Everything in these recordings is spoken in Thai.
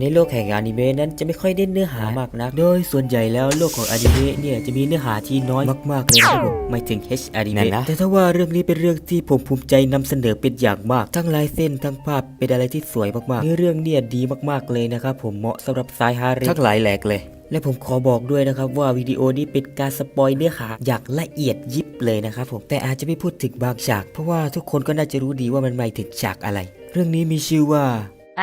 ในโลกแห่งอนิเมะนั้นจะไม่ค่อยเน้นเนื้อหามากนัก โดยส่วนใหญ่แล้วโลกของอนิเมะเนี่ยจะมีเนื้อหาที่น้อยมากๆเลยนะครับผมไม่ถึง H อนิเมะนะ แต่ถ้าว่าเรื่องนี้เป็นเรื่องที่ผมภูมิใจนำเสนอเป็นอย่างมาก ทั้งลายเส้นทั้งภาพเป็นอะไรที่สวยมากๆเนื้อเรื่องเนี่ยดีมากๆเลยนะครับผมเหมาะสำหรับสายฮาเร็มทั้งหลายแหลกเลยและผมขอบอกด้วยนะครับว่าวิดีโอนี้เป็นการสปอยเนื้อหาอย่างละเอียดยิบเลยนะครับผมแต่อาจจะไม่พูดถึงบางฉาก เพราะว่าทุกคนก็น่าจะรู้ดีว่ามันหมายถึงฉากอะไร เรื่องนี้มีชื่อว่า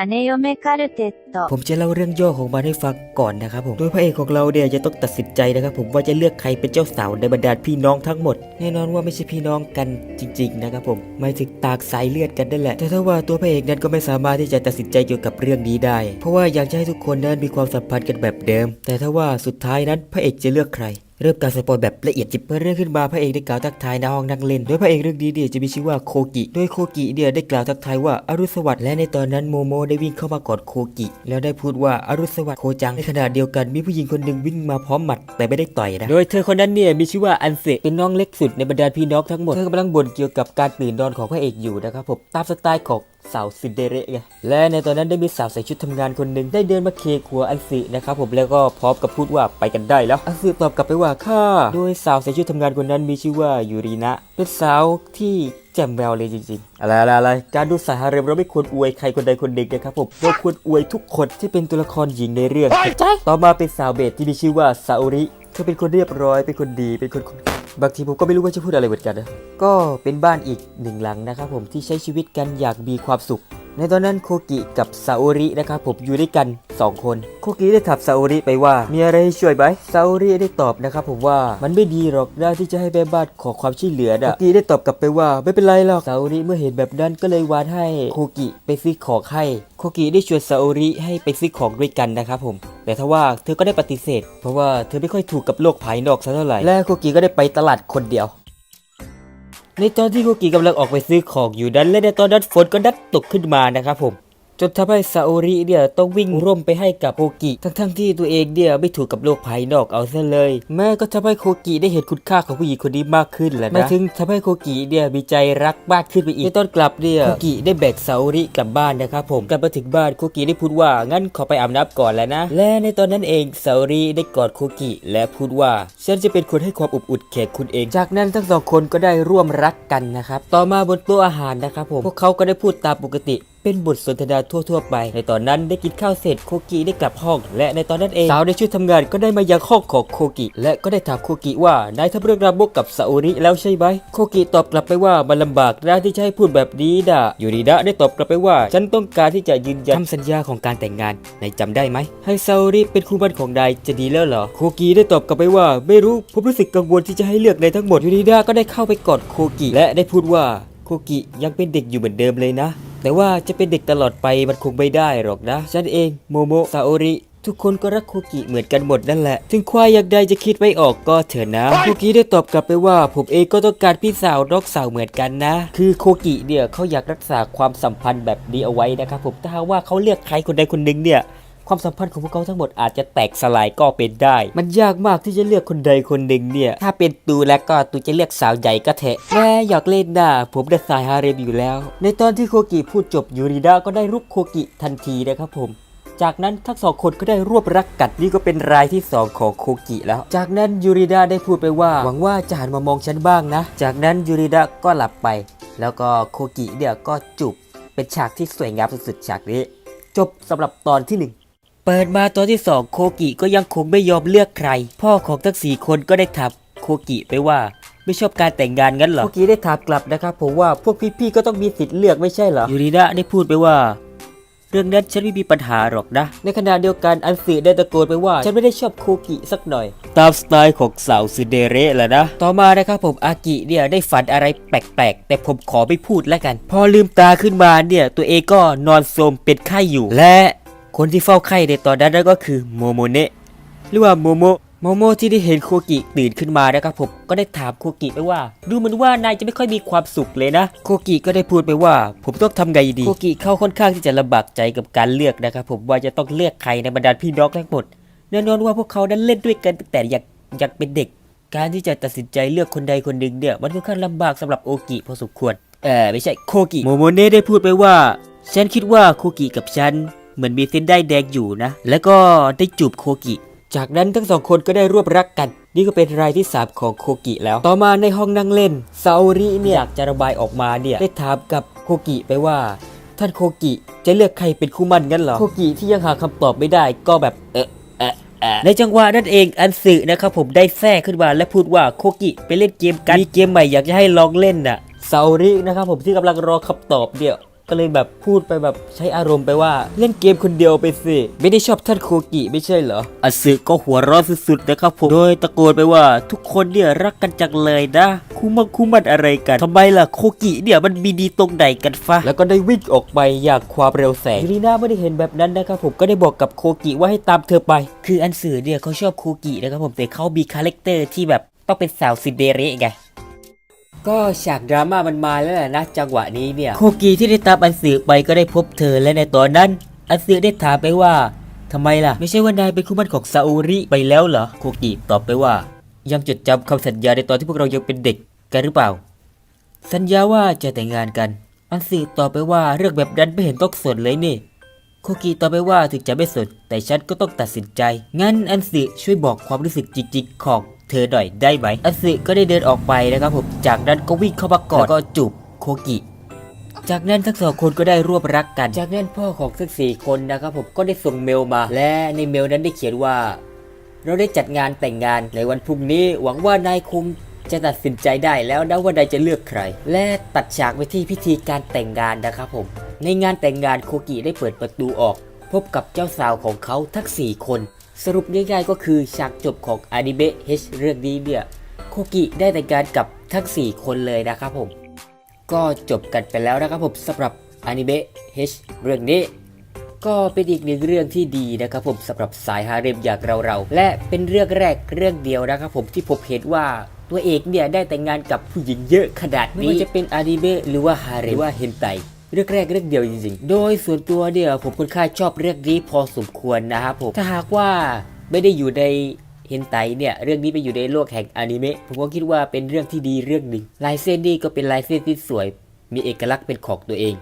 姉嫁カルテット ผมจะเล่าเรื่องย่อของมันให้ฟังก่อนนะครับผม โดยพระเอกของเราเนี่ยจะต้องตัดสินใจนะครับผมว่าจะเลือกใครเป็นเจ้าสาวในบรรดาพี่น้องทั้งหมด แน่นอนว่าไม่ใช่พี่น้องกันจริง ๆ นะครับผมไม่ถึงตากสายเลือดกันนั่นแหละ แต่ถ้าว่าตัวพระเอกนั้นก็ไม่สามารถที่จะตัดสินใจเกี่ยวกับเรื่องนี้ได้ เพราะว่าอยากจะให้ทุกคนนั้นมีความสัมพันธ์กันแบบเดิม แต่ถ้าว่าสุดท้ายนั้นพระเอกจะเลือกใคร เริ่มการสปอยแบบละเอียดจิบเมื่อเรื่องขึ้นมาพระเอกได้กล่าวทักทายในห้องนั่งเล่น โดยพระเอกเรื่องนี้เนี่ยจะมีชื่อว่าโคกิ โดยโคกิเนี่ยได้กล่าวทักทายว่าอรุสวัสดิ์และในตอนนั้นโมโมได้วิ่งเข้ามากอดโคกิ แล้วได้พูดว่าอรุสวัสดิ์โคจังในขณะเดียวกันมีผู้หญิงคนหนึ่งวิ่งมาพร้อมหมัดแต่ไม่ได้ต่อยนะ โดยเธอคนนั้นเนี่ยมีชื่อว่าอันเซเป็นน้องเล็กสุดในบรรดาพี่น้องทั้งหมด เธอกำลังบ่นเกี่ยวกับการตื่นนอนของพระเอกอยู่นะครับผมตามสไตล์ของ สาวซินเดอเรลไงและในตอนนั้นได้มีสาวใส่ชุดทำงานคนหนึ่งได้เดินมาเคคัวอันสินะครับผมแล้วก็พร้อมกับพูดว่าไปกันได้แล้วอันสิตอบกลับไปว่าค่ะโดยสาวใส่ชุดทำงานคนนั้นมีชื่อว่ายูรินะ เป็นสาวที่แจ่มแววเลยจริงๆอะไรอะไรอะไรการดูสายฮาเร็มเราไม่ควรอวยใครคนใดคนหนึ่งนะครับผมเราควรอวยทุกคนที่เป็นตัวละครหญิงในเรื่องใช่ต่อมาเป็นสาวเบสที่มีชื่อว่าซาโอริ เธอเป็นคนเรียบร้อย เป็นคนดี เป็นคนบางทีผมก็ไม่รู้ว่าจะพูดอะไรเหมือนกันนะ ก็เป็นบ้านอีกหนึ่งหลังนะครับผมที่ใช้ชีวิตกันอย่างมีความสุข ในตอนนั้นโคกิกับซาโอรินะครับผมอยู่ด้วยกัน 2คนโคกิได้ถามซาโอริไปว่า มีอะไรให้ช่วยไหมซาโอริได้ตอบนะครับผมว่ามันไม่ดีหรอกนะที่จะให้แม่บ้านขอความช่วยเหลือนะโคกิได้ตอบกลับไปว่าไม่เป็นไรหรอกซาโอริเมื่อเห็นแบบนั้นก็เลยวานให้โคกิไปซื้อของให้โคกิได้ชวนซาโอริให้ไปซื้อของด้วยกันนะครับผม แต่ทว่าเธอก็ได้ปฏิเสธ เพราะว่าเธอไม่ค่อยถูกกับโลกภายนอกสักเท่าไหร่และโคกิก็ได้ไปตลาดคนเดียวในตอนที่โคกิกำลังออกไปซื้อของอยู่นั้นและในตอนนั้นฝนก็ดัดตกขึ้นมานะครับผม จนทำให้ซาโอริเนี่ยต้องวิ่งร่มไปให้กับโคกิ ทั้งๆที่ตัวเองเนี่ยไม่ถูกกับโลกภายนอกเอาซะเลย แม่ก็ทำให้โคกิได้เห็นคุณค่าของผู้หญิงคนนี้มากขึ้นแหละนะไม่ถึงทำให้โคกิเนี่ยมีใจรักมากขึ้นไปอีกในตอนกลับเนี่ยโคกิได้แบกซาโอริกลับบ้านนะครับผมกลับมาถึงบ้านโคกิได้พูดว่างั้นขอไปอาบน้ำก่อนแล้วนะ และในตอนนั้นเองซาโอริได้กอดโคกิและพูดว่าฉันจะเป็นคนให้ความอบอุ่นแก่คุณเอง จากนั้นทั้งสองคนก็ได้ร่วมรักกันนะครับต่อมาบนโต๊ะอาหารนะครับผมพวกเขาก็ได้พูดตามปกติ เป็นบทสนทนาทั่วๆไป ในตอนนั้นได้กินข้าวเสร็จโคกิได้กลับห้อง และในตอนนั้นเองสาวในชุดทำงานก็ได้มายังห้องของโคกิ และก็ได้ถามโคกิว่านายทำเรื่องรามกกับซาโอริแล้วใช่ไหมโคกิตอบกลับไปว่ามันลำบากนะที่จะให้พูดแบบนี้นะยูริดะได้ตอบกลับไปว่า ฉันต้องการที่จะยืนยันคำสัญญาของการแต่งงานนายจำได้ไหมให้ซาโอริเป็นคู่มั่นของนายจะดีแล้วเหรอโคกิได้ตอบกลับไปว่า ไม่รู้ผมรู้สึกกังวลที่จะให้เลือกในทั้งหมดยูริดะก็ได้เข้าไปกอดโคกิและได้พูดว่าโคกิยังเป็นเด็กอยู่เหมือนเดิมเลยนะ แต่ว่าจะเป็นเด็กตลอดไปมันคงไม่ได้หรอกนะ ฉันเองโมโมซาโอริทุกคนก็รักโคกิเหมือนกันหมดนั่นแหละ ถึงควายอยากใดจะคิดไม่ออกก็เถอะนะโคกิได้ตอบกลับไปว่า ผมเองก็ต้องการพี่สาวน้องสาวเหมือนกันนะ คือโคกิเนี่ยเขาอยากรักษาความสัมพันธ์แบบนี้เอาไว้นะครับผมถ้าหากว่าเขาเลือกใครคนใดคนหนึ่งเนี่ย ความสัมพันธ์ของพวกเขาทั้งหมดอาจจะแตกสลายก็เป็นได้ มันยากมากที่จะเลือกคนใดคนหนึ่งเนี่ย ถ้าเป็นตูแล้วก็ตูจะเลือกสาวใหญ่ก็เถอะแม่อยากเล่นนะผมได้สายฮาเรมอยู่แล้ว ในตอนที่โคกิพูดจบยูริดะก็ได้รุกโคกิทันทีนะครับผมจากนั้นทั้งสองคนก็ได้รวบรักกันนี่ก็เป็นรายที่สองของโคกิแล้ว จากนั้นยูริดะได้พูดไปว่า หวังว่าจะหันมามองฉันบ้างนะ จากนั้นยูริดะก็หลับไป แล้วก็โคกิเนี่ยก็จูบเป็นฉากที่สวยงามสุดๆฉากนี้ จบสำหรับตอนที่หนึ่ง เปิดมาตอนที่สองโคกิก็ยังคงไม่ยอมเลือกใคร พ่อของทั้งสี่คนก็ได้ถามโคกิไปว่า ไม่ชอบการแต่งงานงั้นเหรอโคกิได้ถามกลับนะครับผมว่าพวกพี่ๆก็ต้องมีสิทธิ์เลือกไม่ใช่เหรอยูริดะได้พูดไปว่า เรื่องนั้นฉันไม่มีปัญหาหรอกนะ ในขณะเดียวกันอันสีได้ตะโกนไปว่า ฉันไม่ได้ชอบโคกิสักหน่อย ตามสไตล์ของสาวซินเดเรลแหละนะ ต่อมานะครับผมอากิเนี่ยได้ฝันอะไรแปลกๆ แต่ผมขอไม่พูดแล้วกัน พอลืมตาขึ้นมาเนี่ยตัวเองก็นอนโทรมเป็นไข้อยู่และ คนที่เฝ้าไข้ในตอนนั้นนั่นก็คือโมโมเนะหรือว่าโมโมโมโมที่ได้เห็นโคกิตื่นขึ้นมานะครับผมก็ได้ถามโคกิไปว่า ดูเหมือนว่านายจะไม่ค่อยมีความสุขเลยนะ โคกิก็ได้พูดไปว่า ผมต้องทำไงดี โคกิเข้าค่อนข้างที่จะลำบากใจกับการเลือกนะครับผมว่าจะต้องเลือกใครในบรรดาพี่น้องทั้งหมดแน่นอนว่าพวกเขานั้นเล่นด้วยกันตั้งแต่ยังยังเป็นเด็ก การที่จะตัดสินใจเลือกคนใดคนหนึ่งเนี่ยมันค่อนข้างลำบากสำหรับโอกิพอสมควรเออไม่ใช่โคกิโมโมเน่ได้พูดไปว่า ฉันคิดว่าโคกิกับฉัน เหมือนมีเส้นได้แดงอยู่นะ แล้วก็ได้จูบโคกิ จากนั้นทั้งสองคนก็ได้ร่วมรักกัน นี่ก็เป็นรายที่สามของโคกิแล้ว ต่อมาในห้องนั่งเล่นซาโอริเนี่ยอยากจะระบายออกมาเนี่ยได้ถามกับโคกิไปว่า ท่านโคกิจะเลือกใครเป็นคู่มั่นงั้นเหรอ โคกิที่ยังหาคำตอบไม่ได้ก็แบบเออเออเออในจังหวะนั่นเองอันสึนะครับผมได้แทรกขึ้นมาและพูดว่าโคกิไปเล่นเกมกันมีเกมใหม่อยากจะให้ลองเล่นน่ะซาโอรินะครับผมที่กำลังรอคำตอบเดียว ก็เลยแบบพูดไปแบบใช้อารมณ์ไปว่าเล่นเกมคนเดียวไปสิไม่ได้ชอบท่านโคกิไม่ใช่เหรออัสึก็หัวร้อนสุดๆนะครับผมโดยตะโกนไปว่าทุกคนเนี่ยรักกันจังเลยนะคู่มังคู่มันอะไรกันทำไมล่ะโคกิเนี่ยมันมีดีตรงไหนกันฟะแล้วก็ได้วิ่งออกไปอย่างความเร็วแสงยูริน่าไม่ได้เห็นแบบนั้นนะครับผมก็ได้บอกกับโคกิว่าให้ตามเธอไป คืออันสึเนี่ยเขาชอบโคกินะครับผมแต่เขามีคาแรคเตอร์ที่แบบต้องเป็นสาวซินเดเรลไง ก็ฉากดราม่ามันมาแล้วแหละนะจังหวะนี้เนี่ยโคกีที่ได้ตามอันสือไปก็ได้พบเธอและในตอนนั้น อันสือได้ถามไปว่าทำไมล่ะ ไม่ใช่ว่านายเป็นคู่มั่นของซาอุริไปแล้วเหรอโคกิตอบไปว่า ยังจดจำคำสัญญาในตอนที่พวกเรายังเป็นเด็กกันหรือเปล่า สัญญาว่าจะแต่งงานกัน อันสือตอบไปว่าเรื่องแบบนั้นไม่เห็นต้องสนเลยนี่ โคกิตอบไปว่าถึงจะไม่สนแต่ฉันก็ต้องตัดสินใจ งั้นอันสึช่วยบอกความรู้สึกจริงๆของเธอหน่อยได้ไหม อันสึก็ได้เดินออกไปนะครับผมจากนั้นก็วิ่งเข้ามากอดแล้วก็จูบโคกิจากนั้นทั้งสองคนก็ได้ร่วมรักกัน จากนั้นพ่อของทั้งสี่คนนะครับผมก็ได้ส่งเมลมา และในเมลนั้นได้เขียนว่า เราได้จัดงานแต่งงานในวันพรุ่งนี้ หวังว่านายคุงจะตัดสินใจได้แล้วนะว่านายจะเลือกใคร และตัดฉากไปที่พิธีการแต่งงานนะครับผม ในงานแต่งงานโคกิได้เปิดประตูออก พบกับเจ้าสาวของเขาทั้ง 4 คน สรุปง่ายๆก็คือฉากจบของอนิเมะ H เรื่องนี้เนี่ยโคกิได้แต่งงานกับทั้ง 4 คนเลยนะครับผม ก็จบกันไปแล้วนะครับผมสำหรับอนิเมะ H เรื่องนี้ ก็เป็นอีกหนึ่งเรื่องที่ดีนะครับผมสำหรับสายฮาเร็มอย่างเราๆ และเป็นเรื่องแรกเรื่องเดียวนะครับผมที่ผมเห็นว่าตัวเอกเนี่ยได้แต่งงานกับผู้หญิงเยอะขนาดนี้ไม่ว่าจะเป็นอนิเมะหรือว่าฮาเร็มหรือว่าเฮนไต เรื่องแรกเรื่องเดียวจริงๆ โดยส่วนตัวเนี่ยผมค่อนข้างชอบเรื่องนี้พอสมควรนะครับผม ถ้าหากว่าไม่ได้อยู่ในเฮนไตเนี่ยเรื่องนี้ไปอยู่ในโลกแห่งอนิเมะผมก็คิดว่าเป็นเรื่องที่ดีเรื่องหนึ่งลายเส้นนี่ก็เป็นลายเส้นที่สวย มีเอกลักษณ์เป็นของตัวเอง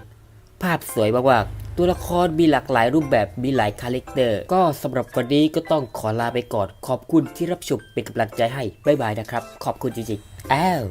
ภาพสวยมากๆตัวละครมีหลากหลายรูปแบบมีหลายคาแรคเตอร์ ก็สำหรับวันนี้ก็ต้องขอลาไปก่อน ขอบคุณที่รับชมเป็นกำลังใจให้บ๊ายบายนะครับ ขอบคุณจริงๆอ้าว